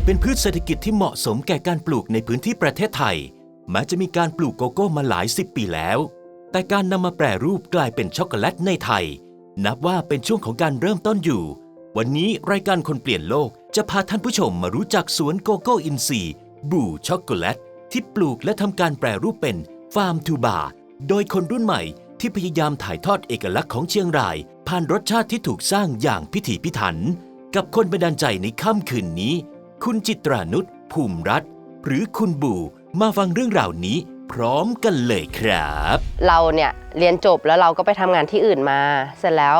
กเป็นพืชเศรษฐกิจที่เหมาะสมแก่การปลูกในพื้นที่ประเทศไทยแม้จะมีการปลูกโกโก้มาหลายสิบปีแล้ว แต่การนำมาแปรรูปกลายเป็นช็อกโกแลตในไทย นับว่าเป็นช่วงของการเริ่มต้นอยู่ วันนี้รายการคนเปลี่ยนโลกจะพาท่านผู้ชมมารู้จักสวนโกโก้อินทรีย์บูช็อกโกแลตที่ปลูกและทำการแปรรูปเป็นฟาร์มทูบาร์โดยคนรุ่นใหม่ที่พยายามถ่ายทอดเอกลักษณ์ของเชียงราย ผ่านรสชาติที่ถูกสร้างอย่างพิถีพิถัน กับคนบันดาลใจในค่ำคืนนี้ คุณจิตรานุชภูมิรัตน์หรือคุณบูมาฟังเรื่องราวนี้พร้อมกันเลยครับ เราเนี่ยเรียนจบแล้วเราก็ไปทำงานที่อื่นมา เสร็จแล้ว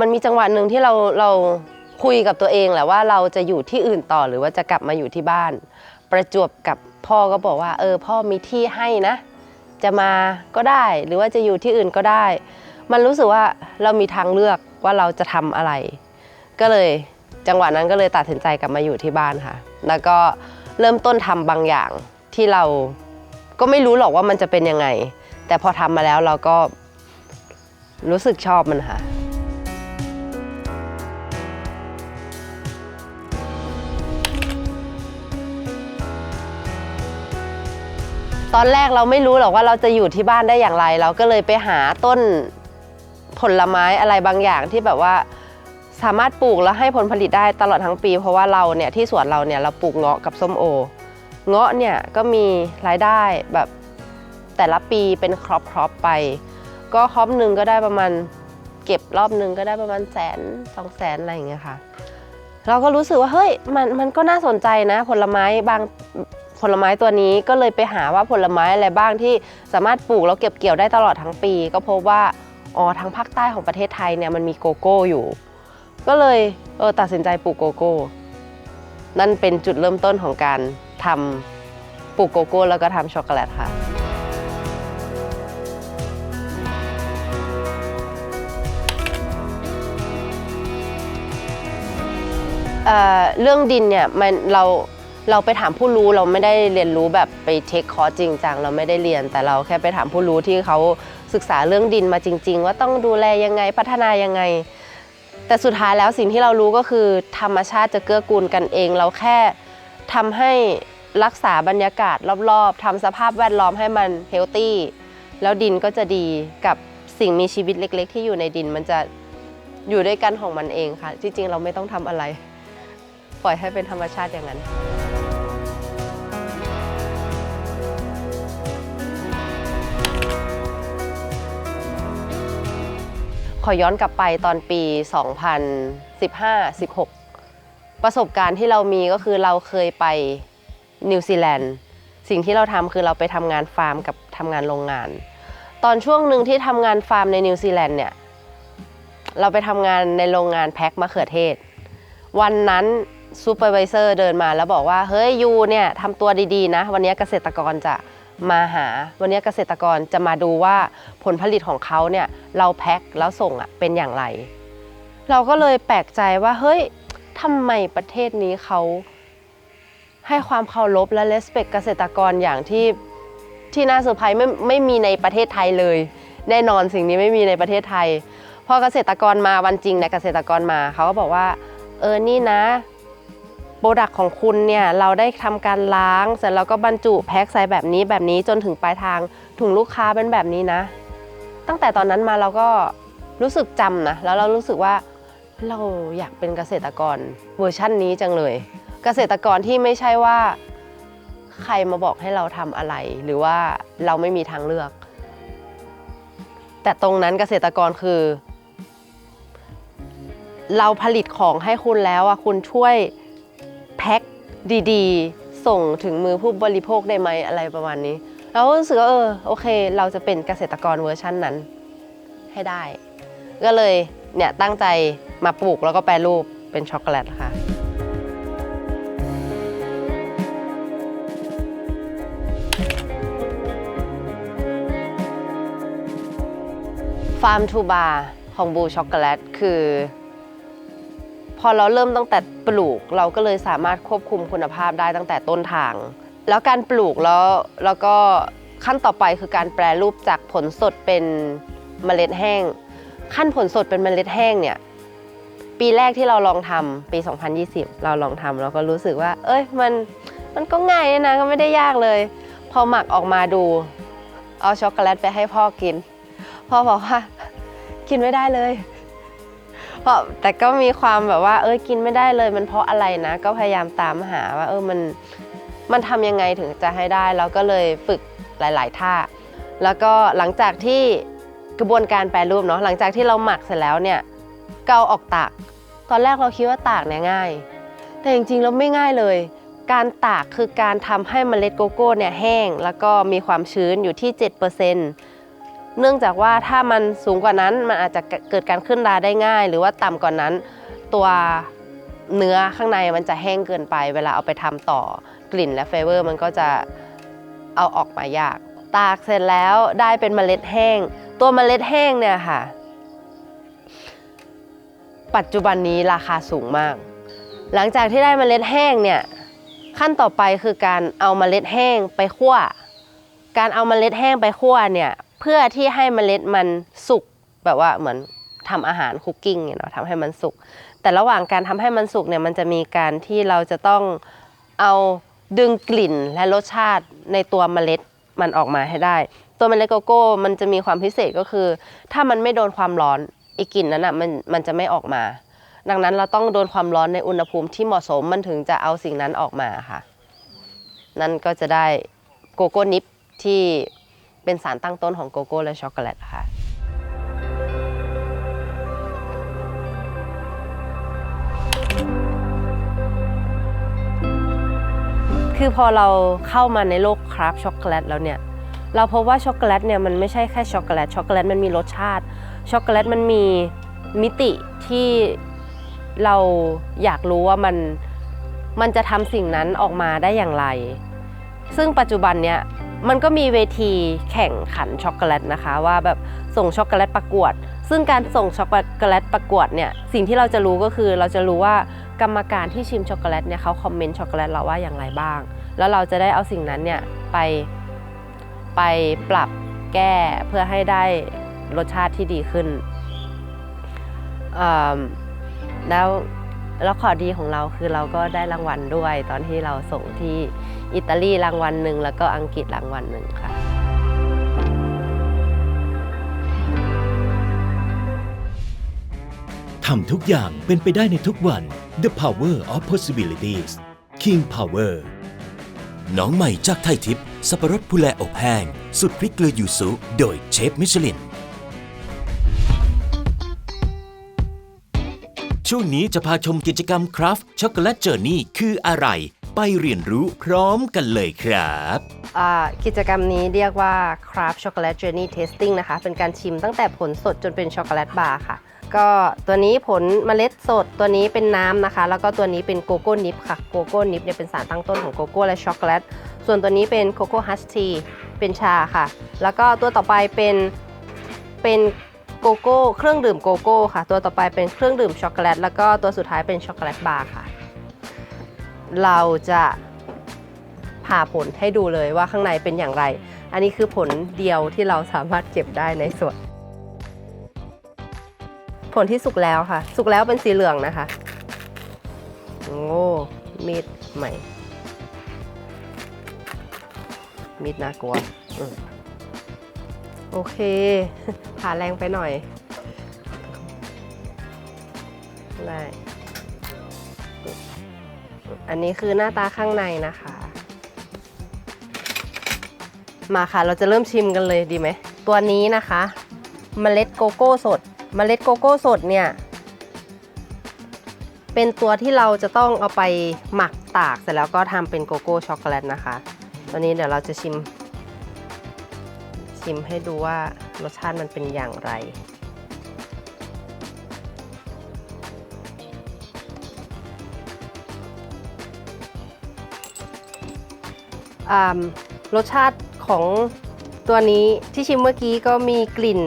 มันมีจังหวะหนึ่งที่เราเราคุยกับตัวเองแหละว่าเราจะอยู่ที่อื่นต่อหรือว่าจะกลับมาอยู่ที่บ้าน ประจวบกับพ่อก็บอกว่า เออพ่อมีที่ให้นะ จะมาก็ได้หรือว่าจะอยู่ที่อื่นก็ได้ มันรู้สึกว่าเรามีทางเลือกว่าเราจะทำอะไร ก็เลย จังหวะนั้นก็เลยตัดสินใจกลับมาอยู่ที่บ้านค่ะ แล้วก็เริ่มต้นทำบางอย่างที่เราก็ไม่รู้หรอกว่ามันจะเป็นยังไง แต่พอทำมาแล้วเราก็รู้สึกชอบมันค่ะตอนแรกเราไม่รู้หรอกว่าเราจะอยู่ที่บ้านได้อย่างไร เราก็เลยไปหาต้นผลไม้อะไรบางอย่างที่แบบว่า สามารถปลูกแล้วให้ผลผลิตได้ตลอดทั้งปี เพราะว่าเราเนี่ยที่สวนเราเนี่ยเราปลูกเงาะกับส้มโอ เงาะเนี่ยก็มีรายได้แบบแต่ละปีเป็นครอปครอปไป ก็ครอปหนึ่งก็ได้ประมาณเก็บรอบหนึ่งก็ได้ประมาณแสนสองแสนอะไรอย่างเงี้ยค่ะ เราก็รู้สึกว่าเฮ้ยมันมันก็น่าสนใจนะ ผลไม้บางผลไม้ตัวนี้ก็เลยไปหาว่าผลไม้อะไรบ้างที่สามารถปลูกแล้วเก็บเกี่ยวได้ตลอดทั้งปี ก็พบว่าอ๋อทางภาคใต้ของประเทศไทยเนี่ยมันมีโกโก้อยู่ ก็เลยเออตัดสินใจปลูกโกโก้ นั่นเป็นจุดเริ่มต้นของการทำปลูกโกโก้แล้วก็ทำช็อกโกแลตค่ะ เรื่องดินเนี่ยมันเราเราไปถามผู้รู้เราไม่ได้เรียนรู้แบบไปเทคคอร์สจริงจังเราไม่ได้เรียน แต่เราแค่ไปถามผู้รู้ที่เขาศึกษาเรื่องดินมาจริง ๆ ว่าต้องดูแลยังไงพัฒนายังไง แต่สุดท้ายแล้วสิ่งที่เรารู้ก็คือ ธรรมชาติจะเกื้อกูลกันเอง เราแค่ทำให้รักษาบรรยากาศรอบๆทำสภาพแวดล้อมให้มันเฮลตี้แล้วดินก็จะดีกับสิ่งมีชีวิตเล็ก ๆ ที่อยู่ในดินมันจะอยู่ด้วยกันของมันเองค่ะที่จริงเราไม่ต้องทำอะไร ปล่อยให้เป็นธรรมชาติอย่างนั้น อย้อนกลับไปตอนปี 2015-16 ประสบการณ์ที่เรามีก็คือเราเคยไปนิวซีแลนด์ สิ่งที่เราทำคือเราไปทำงานฟาร์มกับทำงานโรงงาน ตอนช่วงหนึ่งที่ทำงานฟาร์มในนิวซีแลนด์เนี่ย เราไปทำงานในโรงงานแพ็คมะเขือเทศ วันนั้นซูเปอร์วิเซอร์เดินมาแล้วบอกว่า เฮ้ยยูเนี่ยทำตัวดีๆนะ วันนี้เกษตรกรจะ มาหาวันนี้เกษตรกรจะมาดูว่าผลผลิตของเขาเนี่ยเราแพ็คแล้วส่งอะเป็นอย่างไร เราก็เลยแปลกใจว่าเฮ้ยทำไมประเทศนี้เขาให้ความเคารพและเลสเปกเกษตรกรอย่างที่ที่น่าเซอร์ไพรส์ไม่ไม่มีในประเทศไทยเลย แน่นอนสิ่งนี้ไม่มีในประเทศไทยพอเกษตรกรมาวันจริงนี่ยเกษตรกรมาเขาก็บอกว่า เออนี่นะ โปรดักของคุณเนี่ยเราได้ทำการล้าง เสร็จแล้วก็บรรจุแพ็คใส่แบบนี้แบบนี้จนถึงปลายทางถุงลูกค้าเป็นแบบนี้นะ ตั้งแต่ตอนนั้นมาเราก็รู้สึกจำนะแล้วเรารู้สึกว่าเราอยากเป็นเกษตรกรเวอร์ชั่นนี้จังเลย เกษตรกรที่ไม่ใช่ว่าใครมาบอกให้เราทำอะไร หรือว่าเราไม่มีทางเลือก แต่ตรงนั้นเกษตรกรคือ เราผลิตของให้คุณแล้วอะคุณช่วย แพ็คดีๆ ส่งถึงมือผู้บริโภคได้ไหมอะไรประมาณนี้ เราก็รู้สึกว่าเออโอเค เราจะเป็นเกษตรกรเวอร์ชั่นนั้นให้ได้ ก็เลยเนี่ยตั้งใจมาปลูกแล้วก็แปรรูปเป็นช็อกโกแลตค่ะฟาร์มทูบาร์ของบูช็อกโกแลตคือ พอเราเริ่มตั้งแต่ปลูกเราก็เลยสามารถควบคุมคุณภาพได้ตั้งแต่ต้นทาง แล้วการปลูกแล้วแล้วก็ขั้นต่อไปคือการแปรรูปจากผลสดเป็นเมล็ดแห้ง ขั้นผลสดเป็นเมล็ดแห้งเนี่ยปีแรกที่เราลองทำปี 2020 เราลองทำเราก็รู้สึกว่า เอ้ยมันมันก็ง่ายนี่นะก็ไม่ได้ยากเลย พอหมักออกมาดู เอาช็อกโกแลตไปให้พ่อกิน พ่อบอกว่า กินไม่ได้เลย เพราะแต่ก็มีความแบบว่า เอ้ยกินไม่ได้เลย มันเพราะอะไรนะ ก็พยายามตามหาว่า เออมันมันทำยังไงถึงจะให้ได้ แล้วก็เลยฝึกหลาย ๆ ท่า แล้วก็หลังจากที่กระบวนการแปรรูปเนาะหลังจากที่เราหมักเสร็จแล้วเนี่ยก็เอาออกตาก ตอนแรกเราคิดว่าตากเนี่ยง่าย แต่จริงๆแล้วไม่ง่ายเลย การตากคือการทำให้เมล็ดโกโก้เนี่ยแห้ง แล้วก็มีความชื้นอยู่ที่ 7%เเนื่องจากว่าถ้ามันสูงกว่านั้นมันอาจจะเกิดการขึ้นราได้ง่าย หรือว่าต่ำกว่านั้น ตัวเนื้อข้างในมันจะแห้งเกินไป เวลาเอาไปทำต่อกลิ่นและเฟเวอร์มันก็จะเอาออกมายาก ตากเสร็จแล้วได้เป็นเมล็ดแห้ง ตัวเมล็ดแห้งเนี่ยค่ะ ปัจจุบันนี้ราคาสูงมาก หลังจากที่ได้เมล็ดแห้งเนี่ยขั้นต่อไปคือการเอาเมล็ดแห้งไปคั่ว การเอาเมล็ดแห้งไปคั่วเนี่ย เพื่อที่ให้เมล็ดมันสุกแบบว่าเหมือนทำอาหารคุกกิ้งเนี่ยเนาะทำให้มันสุก แต่ระหว่างการทำให้มันสุกเนี่ยมันจะมีการที่เราจะต้องเอาดึงกลิ่นและรสชาติในตัวเมล็ดมันออกมาให้ได้ ตัวเมล็ดโกโก้มันจะมีความพิเศษก็คือ ถ้ามันไม่โดนความร้อนไอ้กลิ่นนั้นอะมันมันจะไม่ออกมา ดังนั้นเราต้องโดนความร้อนในอุณหภูมิที่เหมาะสมมันถึงจะเอาสิ่งนั้นออกมาค่ะ นั่นก็จะได้โกโก้นิปที่ เป็นสารตั้งต้นของโกโก้และช็อกโกแลตค่ะคือพอเราเข้ามาในโลกคราฟช็อกโกแลตแล้วเนี่ยเราพบว่าช็อกโกแลตเนี่ยมันไม่ใช่แค่ช็อกโกแลตช็อกโกแลตมันมีรสชาติช็อกโกแลตมันมีมิติที่เราอยากรู้ว่ามันมันจะทำสิ่งนั้นออกมาได้อย่างไร ซึ่งปัจจุบันเนี่ย มันก็มีเวทีแข่งขันช็อกโกแลตนะคะว่าแบบส่งช็อกโกแลตประกวด ซึ่งการส่งช็อกโกแลตประกวดเนี่ยสิ่งที่เราจะรู้ก็คือเราจะรู้ว่ากรรมการที่ชิมช็อกโกแลตเนี่ยเขาคอมเมนต์ช็อกโกแลตเราว่าอย่างไรบ้าง แล้วเราจะได้เอาสิ่งนั้นเนี่ยไปไปปรับแก้เพื่อให้ได้รสชาติที่ดีขึ้นแล้ว แล้วข้อดีของเราคือเราก็ได้รางวัลด้วย ตอนที่เราส่งที่อิตาลีรางวัลหนึ่งแล้วก็อังกฤษรางวัลหนึ่งค่ะ ทำทุกอย่างเป็นไปได้ในทุกวัน The Power of Possibilities King Power น้องใหม่จากไทยทิพย์สับปะรดผู้แลอบแห้ง สุดพริกเกลือยูสุ โดยเชฟมิชลิน ช่วงนี้จะพาชมกิจกรรมคราฟช็อกโกแลตเจอร์นี่คืออะไร ไปเรียนรู้พร้อมกันเลยครับ อ่ากิจกรรมนี้เรียกว่า Craft Chocolate Journey Tasting นะคะ เป็นการชิมตั้งแต่ผลสดจนเป็นช็อกโกแลตบาร์ค่ะ ก็ตัวนี้ผลเมล็ดสดตัวนี้เป็นน้ำนะคะ แล้วก็ตัวนี้เป็นโกโก้นิปค่ะโกโก้นิปเนี่ยเป็นสารตั้งต้นของโกโก้และช็อกโกแลตส่วนตัวนี้เป็นโกโก้ฮัชทีเป็นชาค่ะ แล้วก็ตัวต่อไปเป็นเป็น โกโก้เครื่องดื่มโกโก้ค่ะ ตัวต่อไปเป็นเครื่องดื่มช็อกโกแลตแล้วก็ตัวสุดท้ายเป็นช็อกโกแลตบาร์ค่ะ เราจะผ่าผลให้ดูเลยว่าข้างในเป็นอย่างไร อันนี้คือผลเดียวที่เราสามารถเก็บได้ในส่วน ผลที่สุกแล้วค่ะ สุกแล้วเป็นสีเหลืองนะคะ โอ้มีดใหม่มีดน่ากลัวอื โอเคผ่าแรงไปหน่อย ได้ อันนี้คือหน้าตาข้างในนะคะ มาค่ะ เราจะเริ่มชิมกันเลยดีไหม ตัวนี้นะคะเมล็ดโกโก้สดเมล็ดโกโก้สดเนี่ย เป็นตัวที่เราจะต้องเอาไปหมักตากเสร็จแล้วก็ทำเป็นโกโก้ช็อกโกแลตนะคะ ตัวนี้เดี๋ยวเราจะชิม ชิมให้ดูว่ารสชาติมันเป็นอย่างไรอ่ารสชาติของตัวนี้ที่ชิมเมื่อกี้ก็มีกลิ่น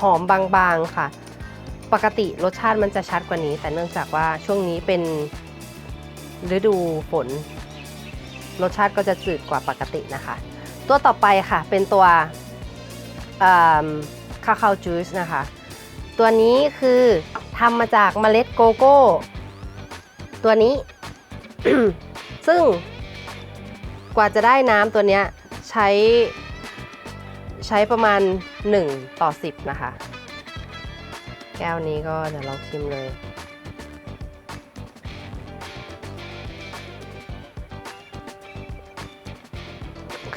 หอมบางๆค่ะ ปกติรสชาติมันจะชัดกว่านี้ แต่เนื่องจากว่าช่วงนี้เป็นฤดูฝน รสชาติก็จะจืดกว่าปกตินะคะ ตัวต่อไปค่ะเป็นตัว คาคาจูสนะคะ ตัวนี้คือทำมาจากเมล็ดโกโก้ ตัวนี้ ซึ่งกว่าจะได้น้ำตัวนี้ใช้ใช้ประมาณ 1 ต่อ 10 นะคะ แก้วนี้ก็เดี๋ยวลองชิมเลย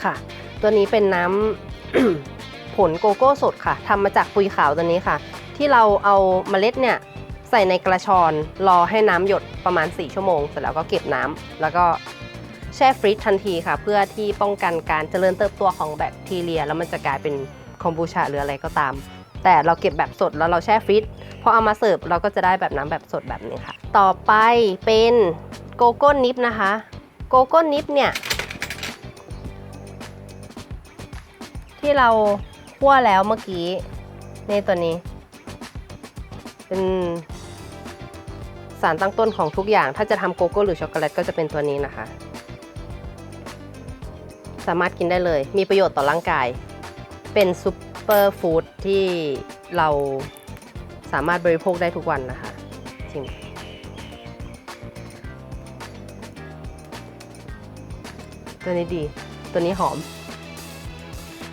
ค่ะ ตัวนี้เป็นน้ำ ผลโกโก้สดค่ะทำมาจากปุยขาวตัวนี้ค่ะ ที่เราเอาเมล็ดเนี่ยใส่ในกระชอนรอให้น้ำหยดประมาณ 4 ชั่วโมง เสร็จแล้วก็เก็บน้ำแล้วก็แช่ฟรีซทันทีค่ะ เพื่อที่ป้องกันการเจริญเติบโตของแบคทีเรีย แล้วมันจะกลายเป็นคอมบูชาหรืออะไรก็ตาม แต่เราเก็บแบบสดแล้วเราแช่ฟรีซพอเอามาเสิร์ฟเราก็จะได้แบบน้ำแบบสดแบบนี้ค่ะ ต่อไปเป็นโกโก้นิปนะคะ โกโก้นิปเนี่ยที่เรา คั่วแล้วเมื่อกี้ นี่ตัวนี้ เป็นสารตั้งต้นของทุกอย่าง ถ้าจะทำโกโก้หรือช็อกโกแลตก็จะเป็นตัวนี้นะคะ สามารถกินได้เลย มีประโยชน์ต่อร่างกาย เป็นซูเปอร์ฟู้ดที่เราสามารถบริโภคได้ทุกวันนะคะจริงตัวนี้ดี ตัวนี้หอม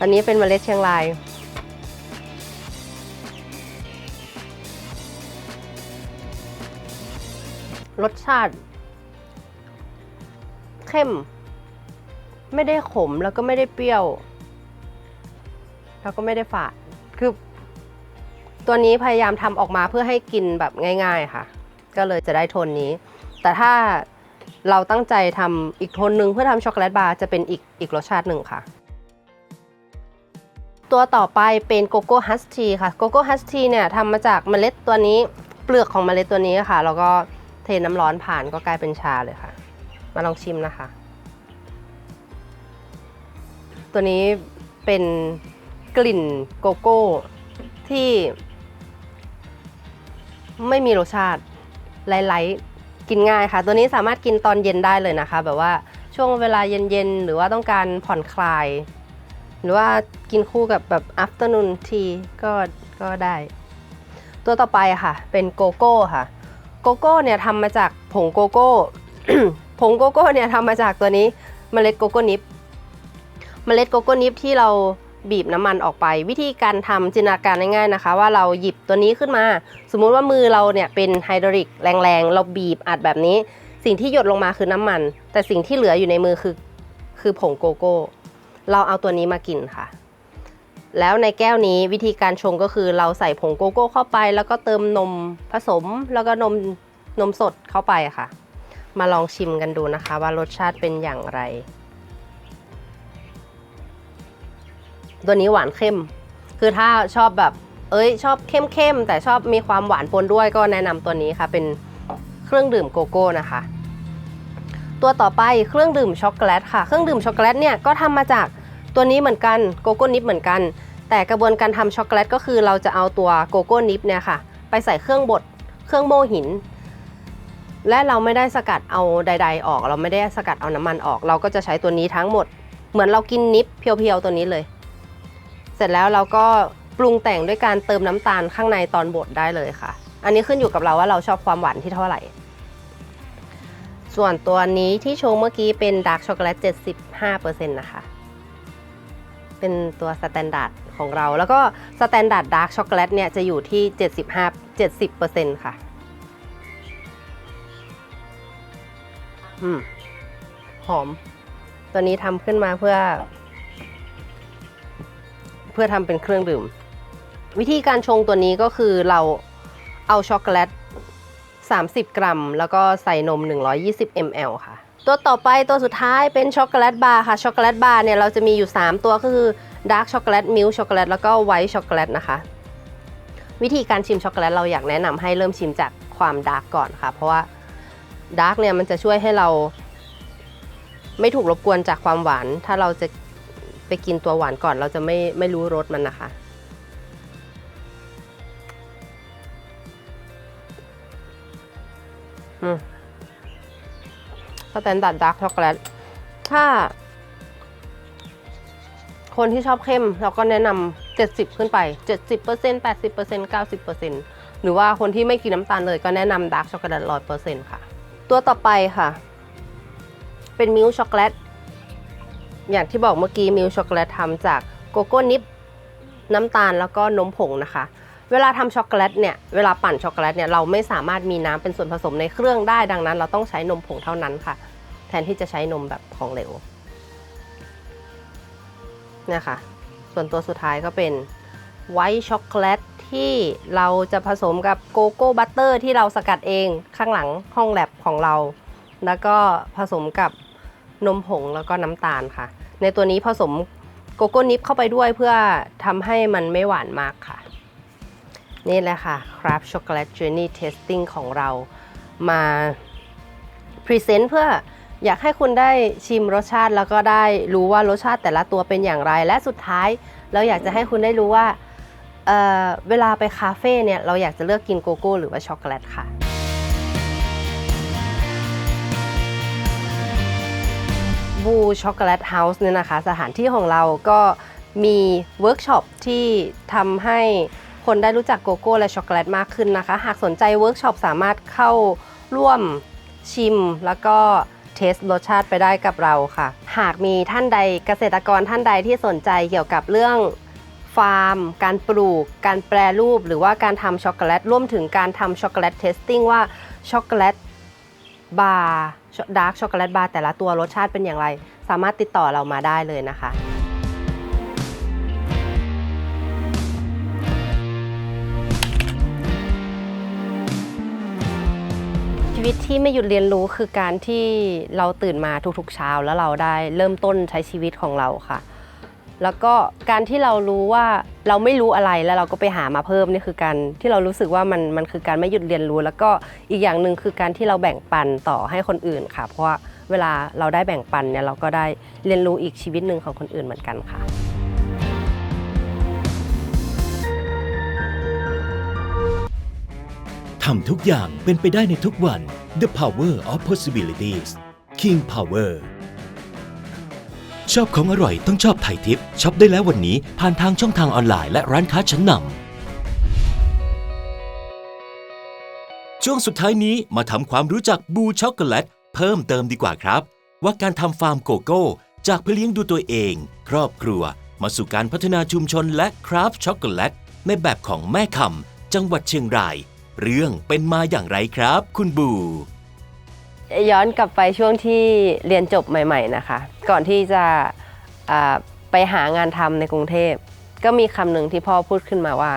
อันนี้เป็นเมล็ดเชียงราย รสชาติ เข้ม ไม่ได้ขมแล้วก็ไม่ได้เปรี้ยว แล้วก็ไม่ได้ฝาด คือ ตัวนี้พยายามทำออกมาเพื่อให้กินแบบง่าย ๆค่ะ ก็เลยจะได้โทนนี้ แต่ถ้าเราตั้งใจทำอีกโทนหนึ่งเพื่อทำช็อกโกแลตบาร์จะเป็นอีกอีกรสชาติหนึ่งค่ะ ตัวต่อไปเป็นโกโก้ฮัสทีค่ะโกโก้ฮัสทีเนี่ยทำมาจากเมล็ดตัวนี้เปลือกของเมล็ดตัวนี้ค่ะ แล้วก็เทน้ำร้อนผ่านก็กลายเป็นชาเลยค่ะ มาลองชิมนะคะ ตัวนี้เป็นกลิ่นโกโก้ที่ไม่มีรสชาติไร้ๆกินง่ายค่ะ ตัวนี้สามารถกินตอนเย็นได้เลยนะคะ แบบว่าช่วงเวลาเย็นๆ หรือว่าต้องการผ่อนคลาย รือว่ากินคู่กับแบบ afternoon tea ก็ก็ได้ ตัวต่อไปค่ะ เป็นโกโก้ค่ะ โกโก้เนี่ยทำมาจากผงโกโก้ ผงโกโก้เนี่ยทำมาจากตัวนี้เมล็ดโกโก้นิปเมล็ดโกโก้นิปที่เราบีบน้ำมันออกไป วิธีการทำจินตนาการง่ายๆนะคะ ว่าเราหยิบตัวนี้ขึ้นมา สมมุติว่ามือเราเนี่ยเป็นไฮดรอลิกแรงๆ เราบีบอัดแบบนี้ สิ่งที่หยดลงมาคือน้ำมัน แต่สิ่งที่เหลืออยู่ในมือคือคือผงโกโก้ เราเอาตัวนี้มากินค่ะ แล้วในแก้วนี้วิธีการชงก็คือเราใส่ผงโกโก้เข้าไป แล้วก็เติมนมผสมแล้วก็นมนมสดเข้าไปค่ะ มาลองชิมกันดูนะคะ ว่ารสชาติเป็นอย่างไร ตัวนี้หวานเข้ม คือถ้าชอบแบบ เอ้ย ชอบเข้มๆแต่ชอบมีความหวานปนด้วยก็แนะนำตัวนี้ค่ะ เป็นเครื่องดื่มโกโก้นะคะ ตัวต่อไปเครื่องดื่มช็อกโกแลตค่ะ เครื่องดื่มช็อกโกแลตเนี่ยก็ทำมาจาก ตัวนี้เหมือนกันโกโก้นิปเหมือนกัน แต่กระบวนการทำช็อกโกแลตก็คือเราจะเอาตัวโกโก้นิปเนี่ยค่ะไปใส่เครื่องบดเครื่องโม่หิน และเราไม่ได้สกัดเอาใด ๆ ออก เราไม่ได้สกัดเอาน้ำมันออก เราก็จะใช้ตัวนี้ทั้งหมด เหมือนเรากินนิปเพียวๆตัวนี้เลย เสร็จแล้วเราก็ปรุงแต่งด้วยการเติมน้ำตาลข้างในตอนบดได้เลยค่ะ อันนี้ขึ้นอยู่กับเราว่าเราชอบความหวานที่เท่าไหร่ ส่วนตัวนี้ที่โชว์เมื่อกี้เป็นดาร์กช็อกโกแลต 75%นะคะ เป็นตัวสแตนดาร์ดของเรา แล้วก็สแตนดาร์ดดาร์กช็อกโกแลตเนี่ยจะอยู่ที่ 75 70%ค่ะ อืม หอม ตัวนี้ทำขึ้นมาเพื่อ เพื่อทำเป็นเครื่องดื่ม วิธีการชงตัวนี้ก็คือเราเอาช็อกโกแลต 30 กรัม แล้วก็ใส่นม 120 ml ค่ะ ตัวต่อไปตัวสุดท้ายเป็นช็อกโกแลตบาร์ค่ะช็อกโกแลตบาร์เนี่ยเราจะมีอยู่ 3 ตัวก็คือดาร์กช็อกโกแลตมิลช็อกโกแลตแล้วก็ไวท์ช็อกโกแลตนะคะ วิธีการชิมช็อกโกแลตเราอยากแนะนำให้เริ่มชิมจากความดาร์กก่อนค่ะ เพราะว่าดาร์กเนี่ยมันจะช่วยให้เราไม่ถูกรบกวนจากความหวาน ถ้าเราจะไปกินตัวหวานก่อนเราจะไม่ไม่รู้รสมันนะคะ อืม สแตนดาร์ดดาร์กช็อกโกแลตถ้า คนที่ชอบเข้มเราก็แนะนำ70 ขึ้นไป 70% 80% 90%หรือว่าคนที่ไม่กินน้ำตาลเลยก็แนะนำดาร์กช็อกโกแลตร้อยเปอร์เซ็นต์ค่ะ ตัวต่อไปค่ะ เป็นมิลช็อกโกแลตอย่างที่บอกเมื่อกี้มิลช็อกโกแลตทำจากโกโก้นิปน้ำตาลแล้วก็นมผงนะคะ เวลาทำช็อกโกแลตเนี่ย เวลาปั่นช็อกโกแลตเนี่ย เราไม่สามารถมีน้ำเป็นส่วนผสมในเครื่องได้ ดังนั้น เราต้องใช้นมผงเท่านั้นค่ะ แทนที่จะใช้นมแบบของเหลวนี่ยค่ะส่วนตัวสุดท้ายก็เป็นไวท์ช็อกโกแลตที่เราจะผสมกับโกโก้บัตเตอร์ที่เราสกัดเองข้างหลังห้องแลบของเรา แล้วก็ผสมกับนมผงแล้วก็น้ำตาลค่ะ ในตัวนี้ผสมโกโก้นิปเข้าไปด้วยเพื่อทำให้มันไม่หวานมากค่ะ นี่แหละค่ะครับช็อกโกแลต Journey Tasting ของเรามาพรีเซนต์เพื่อ อยากให้คุณได้ชิมรสชาติแล้วก็ได้รู้ว่ารสชาติแต่ละตัวเป็นอย่างไร และสุดท้ายเราอยากจะให้คุณได้รู้ว่าเเวลาไปคาเฟ่เนี่ยเราอยากจะเลือกกินโกโก้หรือว่าช็อกโกแลตค่ะบูช็อกโกแลตเฮาส์เนี่ยนะคะ สถานที่ของเราก็มีเวิร์กช็อปที่ทำให้คนได้รู้จักโกโก้และช็อกโกแลตมากขึ้นนะคะ หากสนใจเวิร์กช็อปสามารถเข้าร่วมชิมแล้วก็ เทสรสชาติไปได้กับเราค่ะ หากมีท่านใดเกษตรกรท่านใดที่สนใจเกี่ยวกับเรื่องฟาร์ม การปลูก การแปรรูป หรือว่าการทำช็อกโกแลต ร่วมถึงการทำช็อกโกแลตเทสติ้งว่าช็อกโกแลตบาร์ดาร์กช็อกโกแลตบาร์แต่ละตัวรสชาติเป็นอย่างไร สามารถติดต่อเรามาได้เลยนะคะ วิตที่ไม่หยุดเรียนรู้คือการที่เราตื่นมาทุกๆเช้าแล้วเราได้เริ่มต้นใช้ชีวิตของเราค่ะ แล้วก็การที่เรารู้ว่าเราไม่รู้อะไรแล้วเราก็ไปหามาเพิ่มนี่คือการที่เรารู้สึกว่ามันมันคือการไม่หยุดเรียนรู้ แล้วก็อีกอย่างหนึ่งคือการที่เราแบ่งปันต่อให้คนอื่นค่ะ เพราะว่าเวลาเราได้แบ่งปันเนี่ยเราก็ได้เรียนรู้อีกชีวิตหนึ่งของคนอื่นเหมือนกันค่ะ ทำทุกอย่างเป็นไปได้ในทุกวัน The Power of Possibilities King Power ชอบของอร่อยต้องชอบไทยทิปช็อปได้แล้ววันนี้ผ่านทางช่องทางออนไลน์และร้านค้าชั้นนำช่วงสุดท้ายนี้มาทำความรู้จักบูช็อกโกแลตเพิ่มเติมดีกว่าครับ ว่าการทำฟาร์มโกโก้ จากเพื่อเลี้ยงดูตัวเอง ครอบครัว มาสู่การพัฒนาชุมชนและคราฟช็อกโกแลตในแบบของแม่คำจังหวัดเชียงราย เรื่องเป็นมาอย่างไรครับ คุณบู ย้อนกลับไปช่วงที่เรียนจบใหม่ ๆนะคะ ก่อนที่จะอ่าไปหางานทำในกรุงเทพ ก็มีคำหนึ่งที่พ่อพูดขึ้นมาว่า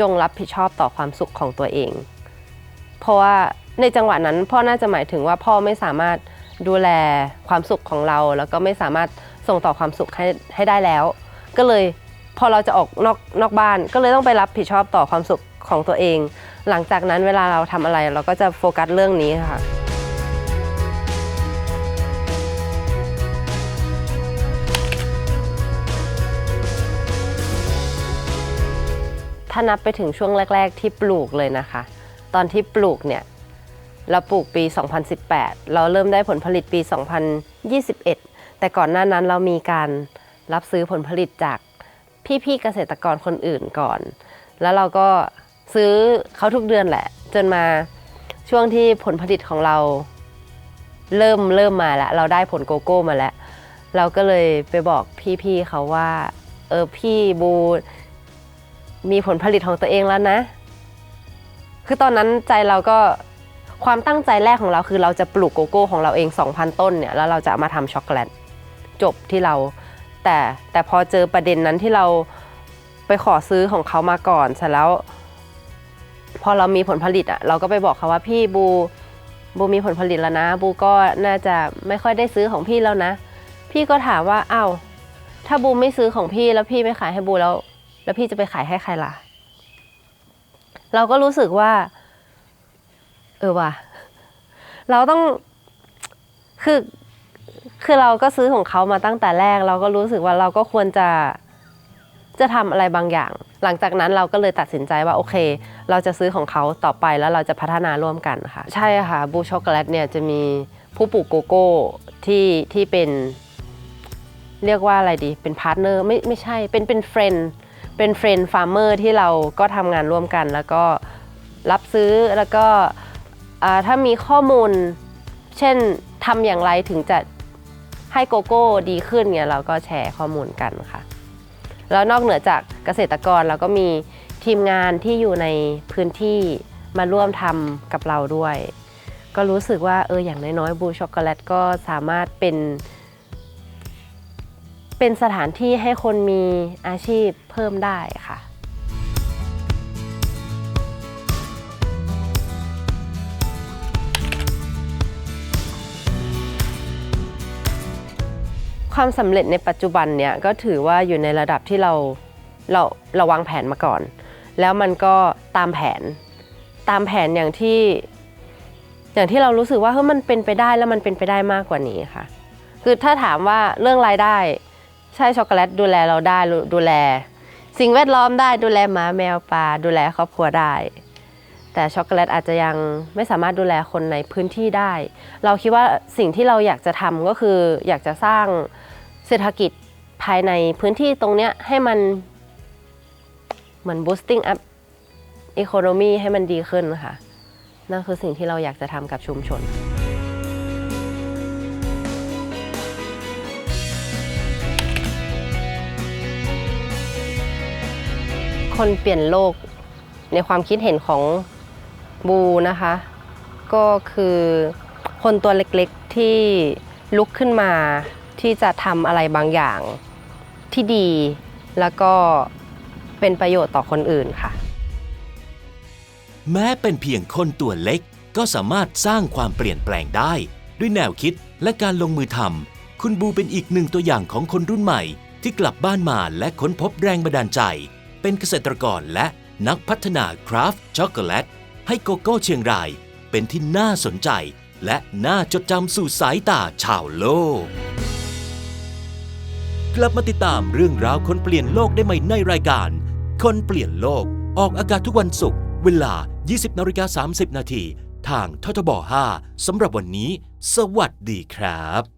จงรับผิดชอบต่อความสุขของตัวเอง เพราะว่าในจังหวะนั้นพ่อน่าจะหมายถึงว่าพ่อไม่สามารถดูแลความสุขของเรา แล้วก็ไม่สามารถส่งต่อความสุขให้ให้ได้แล้ว ก็เลยพอเราจะออกนอกนอกบ้าน ก็เลยต้องไปรับผิดชอบต่อความสุขของตัวเอง หลังจากนั้นเวลาเราทำอะไรเราก็จะโฟกัสเรื่องนี้ค่ะ ถ้านับไปถึงช่วงแรก ๆ ที่ปลูกเลยนะคะ ตอนที่ปลูกเนี่ยเราปลูกปี 2018 เราเริ่มได้ผลผลิตปี 2021 แต่ก่อนหน้านั้นเรามีการรับซื้อผลผลิตจากพี่ๆเกษตรกรคนอื่นก่อน แล้วเราก็ ซื้อเขาทุกเดือนแหละ จนมาช่วงที่ผลผลิตของเรา เริ่มเริ่มมาแล้ว เราได้ผลโกโก้มาแล้ว เราก็เลยไปบอกพี่ๆเขาว่า เออพี่บูมีผลผลิตของตัวเองแล้วนะ คือตอนนั้นใจเราก็ความตั้งใจแรกของเราคือเราจะปลูกโกโก้ของเราเอง 2,000 ต้นเนี่ยแล้วเราจะามาทำช็อกโกแลตจบที่เรา แต่แต่พอเจอประเด็นนั้นที่เราไปขอซื้อของเขามาก่อนเสร็จแล้ว พอเรามีผลผลิตอะเราก็ไปบอกเขาว่าพี่บูบูมีผลผลิตแล้วนะ บูก็น่าจะไม่ค่อยได้ซื้อของพี่แล้วนะ พี่ก็ถามว่าอ้าวถ้าบูไม่ซื้อของพี่แล้วพี่ไม่ขายให้บูแล้ว แล้วพี่จะไปขายให้ใครล่ะ เราก็รู้สึกว่า เออว่ะเราต้องคือคือเราก็ซื้อของเขามาตั้งแต่แรก เราก็รู้สึกว่าเราก็ควรจะ จะทำอะไรบางอย่าง หลังจากนั้นเราก็เลยตัดสินใจว่าโอเค เราจะซื้อของเขาต่อไปแล้วเราจะพัฒนาร่วมกันค่ะ ใช่ค่ะบูช็อกโกแลตเนี่ยจะมีผู้ปลูกโกโก้ที่ที่เป็นเรียกว่าอะไรดี เป็นพาร์ทเนอร์ไม่ไม่ใช่เป็นเป็นเฟรนด์เป็นเฟรนด์ฟาร์มเมอร์ที่เราก็ทำงานร่วมกัน แล้วก็รับซื้อแล้วก็อ่าถ้ามีข้อมูล เช่นทำอย่างไรถึงจะให้โกโก้ดีขึ้นเนี่ยเราก็แชร์ข้อมูลกันค่ะ แล้วนอกเหนือจากเกษตรกรเราก็มีทีมงานที่อยู่ในพื้นที่มาร่วมทำกับเราด้วย ก็รู้สึกว่าเอออย่างน้อยๆบูช็อกโกแลตก็สามารถเป็น เป็นสถานที่ให้คนมีอาชีพเพิ่มได้ค่ะ ความสำเร็จในปัจจุบันเนี่ยก็ถือว่าอยู่ในระดับที่เราเราเราวางแผนมาก่อน แล้วมันก็ตามแผน ตามแผนอย่างที่อย่างที่เรารู้สึกว่าเฮ้ยมันเป็นไปได้แล้วมันเป็นไปได้มากกว่านี้ค่ะ คือถ้าถามว่าเรื่องรายได้ใช่ช็อกโกแลตดูแลเราได้ดูดูแล สิ่งแวดล้อมได้ดูแลหมาแมวปลาดูแลครอบครัวได้ แต่ช็อกโกแลตอาจจะยังไม่สามารถดูแลคนในพื้นที่ได้ เราคิดว่าสิ่งที่เราอยากจะทำก็คืออยากจะสร้างเศรษฐกิจภายในพื้นที่ตรงเนี้ยให้มันเหมือน boosting up economy ให้มันดีขึ้นค่ะ นั่นคือสิ่งที่เราอยากจะทำกับชุมชนคนเปลี่ยนโลกในความคิดเห็นของ บูนะคะ ก็คือคนตัวเล็กๆที่ลุกขึ้นมาที่จะทำอะไรบางอย่างที่ดี แล้วก็เป็นประโยชน์ต่อคนอื่นค่ะ แม้เป็นเพียงคนตัวเล็กก็สามารถสร้างความเปลี่ยนแปลงได้ ด้วยแนวคิดและการลงมือทำคุณบูเป็นอีกหนึ่งตัวอย่างของคนรุ่นใหม่ ที่กลับบ้านมาและค้นพบแรงบันดาลใจ เป็นเกษตรกรและนักพัฒนาคราฟช็อกโกแลต ให้โกโก้เชียงรายเป็นที่น่าสนใจ และน่าจดจำสู่สายตาชาวโลก กลับมาติดตามเรื่องราวคนเปลี่ยนโลกได้ใหม่ในรายการ คนเปลี่ยนโลกออกอากาศทุกวันศุกร์เวลา 20นาฬิกา30 นาทีทางททบ 5สำหรับวันนี้ สวัสดีครับ